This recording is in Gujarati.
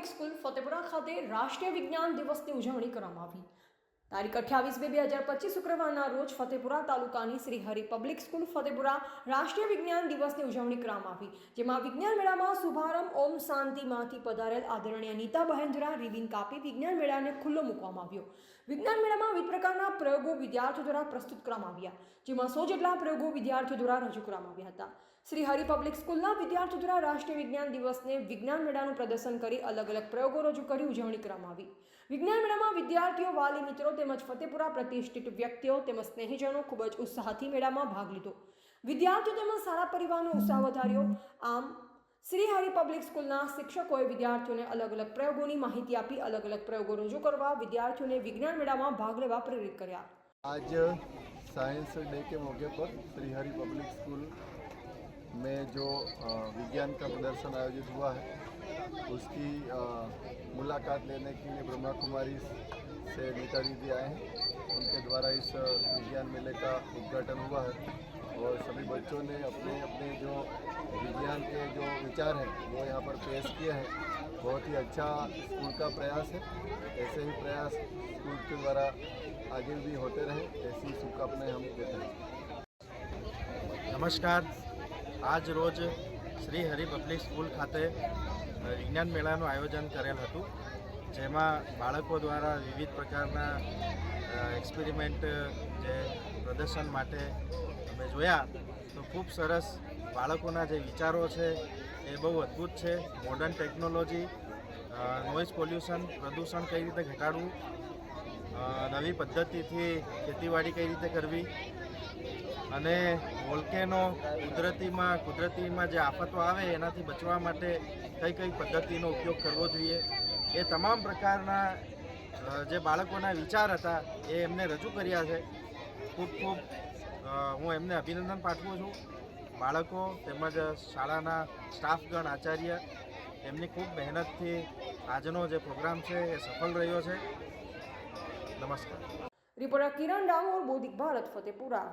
પબ્લિક સ્કૂલ ફતેપુરા ખાતે રાષ્ટ્રીય વિજ્ઞાન દિવસની ઉજવણી કરવામાં આવી. તારીખ અઠ્યાવીસ બે બે હજાર પચીસ શુક્રવારના રોજ ફતેપુરા તાલુકાની શ્રી હરિ પબ્લિક સ્કૂલ ફતેપુરા રાષ્ટ્રીય વિજ્ઞાન દિવસની ઉજવણી કરવામાં આવી. જેમાં વિજ્ઞાન મેળામાં શુભારંભ ઓમ શાંતિમાંથી પધારેલ આદરણીય નીતા બહેન્દ્રા રિબિન કાપી વિજ્ઞાન મેળાને ખુલ્લો મૂકવામાં આવ્યો. વિજ્ઞાન મેળામાં વિવિધ પ્રકારના પ્રયોગો વિદ્યાર્થીઓ દ્વારા પ્રસ્તુત કરવામાં આવ્યા, જેમાં સો જેટલા પ્રયોગો વિદ્યાર્થીઓ દ્વારા રજૂ કરવામાં આવ્યા હતા. શ્રી હરિ પબ્લિક સ્કૂલના વિદ્યાર્થીઓ દ્વારા રાષ્ટ્રીય વિજ્ઞાન દિવસને વિજ્ઞાન મેળાનું પ્રદર્શન કરી અલગ અલગ પ્રયોગો રજૂ કરી ઉજવણી કરવામાં આવી. વિજ્ઞાન મેળામાં વિદ્યાર્થીઓ, વાલી મિત્રો તેમજ ફતેપુરા પ્રતિષ્ઠિત વ્યક્તિઓ તેમજ સ્નેહીજનો ખૂબ જ ઉત્સાહથી મેળામાં ભાગ લીધો વિદ્યાર્થીઓ તેમજ શાળા પરિવારનો ઉત્સાહ વધાર્યો આમ શ્રી હરિ પબ્લિક સ્કૂલના શિક્ષકોએ વિદ્યાર્થીઓને અલગ અલગ પ્રયોગોની માહિતી આપી અલગ અલગ પ્રયોગો રજૂ કરવા વિદ્યાર્થીઓને વિજ્ઞાન મેળામાં ભાગ લેવા પ્રેરિત કર્યા आज साइंस डे के मौके पर श्री हरि पब्लिक स्कूल में जो अ, विज्ञान का प्रदर्शन आयोजित हुआ है उसकी अ, मुलाकात लेने के लिए ब्रह्मा कुमारी से नीता दीदी आए हैं उनके द्वारा इस अ, विज्ञान मेले का उद्घाटन हुआ है और सभी बच्चों ने अपने अपने जो विज्ञान के जो विचार हैं वो यहाँ पर पेश किए हैं बहुत ही अच्छा स्कूल का प्रयास है ऐसे ही प्रयास स्कूल के द्वारा आगे भी होते रहे ऐसी शुभकामनाएं हम देते हैं નમસ્કાર આજ રોજ શ્રી હરિ પબ્લિક સ્કૂલ ખાતે વિજ્ઞાન મેળાનું આયોજન કરેલ હતું, જેમાં બાળકો દ્વારા વિવિધ પ્રકારના એક્સપેરિમેન્ટ જે પ્રદર્શન માટે અમે જોયા. તો ખૂબ સરસ બાળકોના જે વિચારો છે, એ બહુ અદ્ભુત છે. મોડર્ન ટેકનોલોજી નોઇઝ પોલ્યુશન પ્રદૂષણ કઈ રીતે ઘટાડવું નવી પદ્ધતિથી ખેતીવાડી કઈ રીતે કરવી અને વોલ્કેનો કુદરતીમાં કુદરતીમાં જે આફતો આવે, એનાથી બચવા માટે કઈ કઈ પદ્ધતિનો ઉપયોગ કરવો જોઈએ. એ તમામ પ્રકારના જે બાળકોના વિચાર હતા, એ એમને રજૂ કર્યા છે. ખૂબ ખૂબ હું એમને અભિનંદન પાઠવું છું. બાળકો તેમજ શાળાના સ્ટાફગણ, આચાર્ય, એમની ખૂબ મહેનતથી આજનો જે પ્રોગ્રામ છે, એ સફળ રહ્યો છે. નમસ્કાર. રિપોર્ટર કિરણ ડામોર બોધિક ભારત, ફતેપુરા.